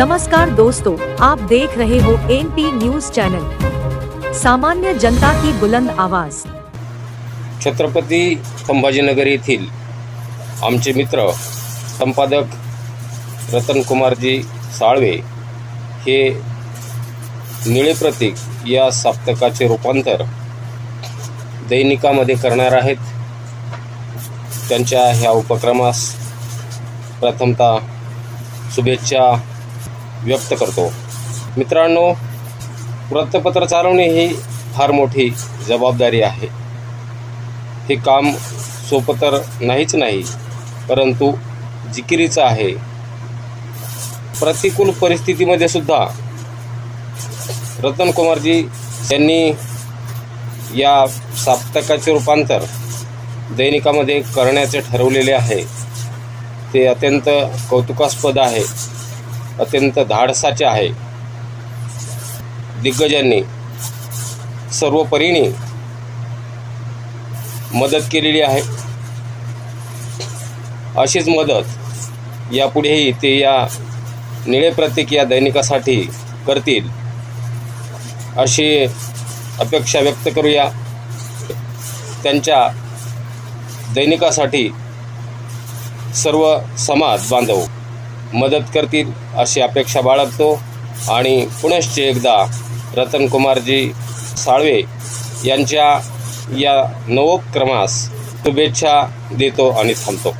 नमस्कार दोस्तों आप देख रहे हो एन पी न्यूज चैनल सामान्य जनता की बुलंद आवाज। छत्रपती संभाजीनगर येथील आमचे मित्र संपादक रतनकुमारजी साळवे हे निळे प्रतीक या साप्तकाचे रूपांतर दैनिकामध्ये करणार आहेत. त्यांच्या ह्या उपक्रमास प्रथमतः शुभेच्छा व्यक्त करतो. मित्रांनो वृत्तपत्र चालवणे ही फार मोठी जबाबदारी आहे. हे काम सोपं तर नाहीच नाही परंतु जिकिरीचं आहे. प्रतिकूल परिस्थितीमध्ये सुद्धा रतनकुमारजी यांनी या साप्तकाचे रूपांतर दैनिकामध्ये करण्याचे ठरवलेले आहे. ते अत्यंत कौतुकास्पद आहे. अत्यंत धाडसाचे आहे. दिग्गजांनी सर्वपरीने मदत केलेली आहे. अशीच मदत यापुढेही ते या निळे प्रतीक या दैनिकासाठी करतील अशी अपेक्षा व्यक्त करूया. त्यांच्या दैनिकासाठी सर्व समाज बांधव मदत करतील अशी अपेक्षा बाळगतो. आणि पुनश्च एकदा रतनकुमारजी साळवे यांच्या या नवोपक्रमास शुभेच्छा देतो आणि थांबतो.